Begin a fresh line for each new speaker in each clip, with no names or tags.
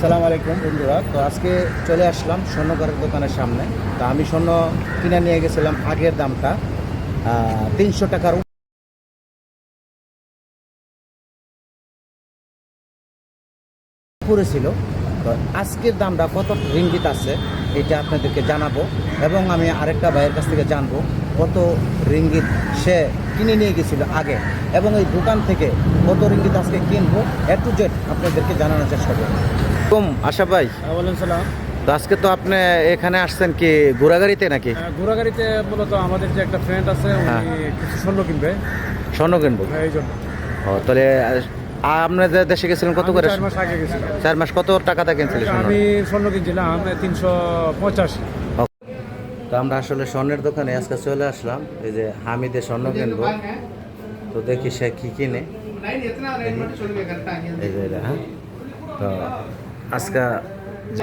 সালাম আলাইকুম বন্ধুরা। তো আজকে চলে আসলাম স্বর্ণকারের দোকানের সামনে। তা আমি স্বর্ণ কিনে নিয়ে গেছিলাম আগের দামটা তিনশো টাকার উপরে ছিল। তো আজকের দামটা কত রিঙ্গিত আছে, এটা আপনাদেরকে জানাব এবং আমি আরেকটা ভাইয়ের কাছ থেকে জানব কত রিঙ্গিত সে কিনে নিয়ে গেছিল আগে এবং এই দোকান থেকে কত রিঙ্গিত আজকে কিনবো, এ টু জেড আপনাদেরকে জানানোর চেষ্টা করব। কম আশা ভাই।
বলেন সালাম।
তো আজকে তো আপনি এখানে আসছেন কি ঘোরাগাড়িতে নাকি?
ঘোরাগাড়িতে মূলত আমাদের যে একটা ফ্রেন্ড আছে
হ্যাঁ।
উনি কিছু স্বর্ণ কিনবে।
স্বর্ণ কিনবো?
হ্যাঁ, এই জন্য।
ও তাহলে আপনাদের দেশে গেছিলেন কত করে?
চার মাস আগে গেছিলাম।
চার মাস কত টাকাটা কিনছিলেন
আমি স্বর্ণ কিনছিলাম তিনশো পঁচাশি।
তো আমরা আসলে স্বর্ণের দোকানে আজকে চলে আসলাম এই যে হামিদে স্বর্ণ কিনবো। তো দেখি সে কি কিনে। এই যে হ্যাঁ? তো আজকে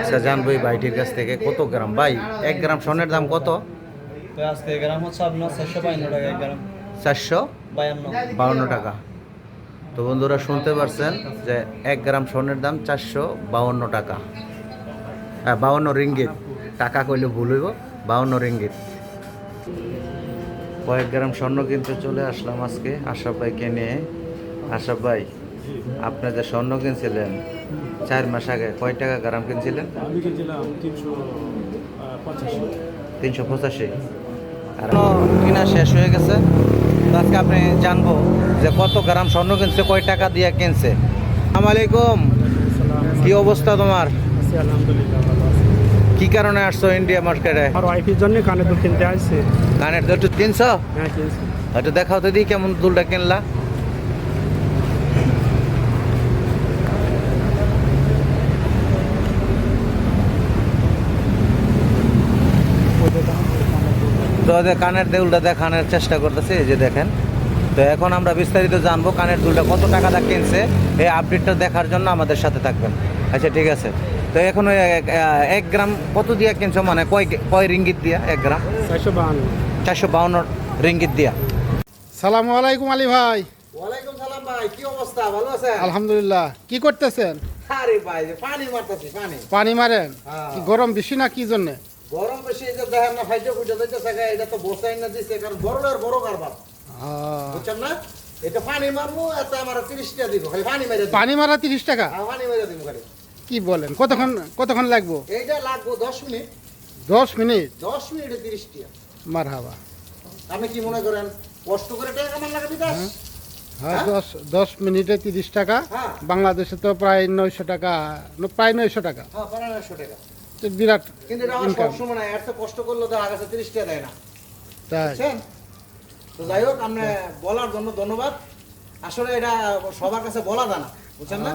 আজকে জানব এই বাইটির কাছ থেকে কত গ্রাম? ভাই এক গ্রাম স্বর্ণের দাম কত?
আজকে গ্রাম হচ্ছে আপনার চারশো বায়ান্ন টাকা এক গ্রাম।
চারশো?
বায়ান্ন।
বাউন্ন টাকা। তো বন্ধুরা শুনতে পারছেন যে এক গ্রাম স্বর্ণের দাম চারশো বাউন্ন টাকা। হ্যাঁ বাউন্ন রিঙ্গিত। টাকা কইলে ভুল হইব বাউন্ন রিঙ্গিত। কয়েক গ্রাম স্বর্ণ কিনতে চলে আসলাম আজকে আশাফ ভাইকে নিয়ে। আশাফ ভাই আপনি যে স্বর্ণ কিনছিলেন চার মাস আগে কয় টাকা গ্রাম কিনছিলেন?
আমি কিনছিলাম তিনশো পঁচাশি।
তিনশো পঁচাশি। আর কিনা শেষ হয়ে গেছে। আজকে আপনি জানব যে কত গ্রাম স্বর্ণ কিনছে কয় টাকা দিয়ে কিনছে। আলাইকুম। কি অবস্থা তোমার? কি কারণে আসছো ইন্ডিয়া মার্কেটে
আমার ওয়াইফের জন্য কানে দুল কিনতে আসছে।
কানের একটু
হ্যাঁ কিনছি।
একটু দেখাও তো দিই কেমন দুলটা কিনলা। তো ওদের কানের দেউলটা দেখানোর চেষ্টা করতেছে এই যে দেখেন। তো এখন আমরা বিস্তারিত জানব কানের দুলটা কত টাকা দা কিনছে এই আপডেটটা দেখার জন্য আমাদের সাথে থাকবেন। আচ্ছা ঠিক আছে। তো এখন ওই এক- গ্রাম কত দিয়া কিনছো? মানে কয় কয় রিঙ্গিত দিয়া এক গ্রাম?
চারশো বাহান্ন।
চারশো বাউন্ন রিঙ্গিত দিয়া।
সালাম আলাইকুম আলী ভাই।
ওয়ালাইকুম সালাম ভাই কি অবস্থা? ভালো আছেন?
আলহামদুলিল্লাহ। কি করতেছেন?
আরে ভাই পানি মারতেছি পানি।
পানি মারেন?
হ্যাঁ।
গরম বেশি না কি জন্য?
গরম বেশি এই যে দেখেন না ফাইটে ফুটে দিতেছে গা, এটা তো বসাই না দিছে কারণ বড় আর বড় কারবার। বুঝছেন না? এটা পানি মারবো এত আমার তিরিশ টাকা দিব খালি পানি মেরে
পানি মারা তিরিশ টাকা?
হ্যাঁ, পানি মেরে দিব খালি।
কি বলেন কতক্ষণ কতক্ষণ লাগবো?
এইটা লাগবো দশ মিনিট।
দশ মিনিট?
দশ মিনিটে তিরিশ টাকা।
মার হাবা
আপনি কি মনে করেন কষ্ট করে টাকা কামান লাগে বিকাশ
হ্যাঁ।
হ্যাঁ?
দশ দশ মিনিটে তিরিশ টাকা।
হ্যাঁ।
বাংলাদেশে তো প্রায় নয়শো টাকা ন- প্রায় নয়শো টাকা।
হ্যাঁ পনেরোশো টাকা।
বিরাট
কিন্তু এটা আমার
সব
সময় না এর তো কষ্ট করলে তো আগাছা তিরিশ টাকা দেয় না।
তাই।
তো যাই হোক আপনি বলার জন্য ধন্যবাদ। আসলে এটা সবার কাছে বলা যায় না বুঝছেন না?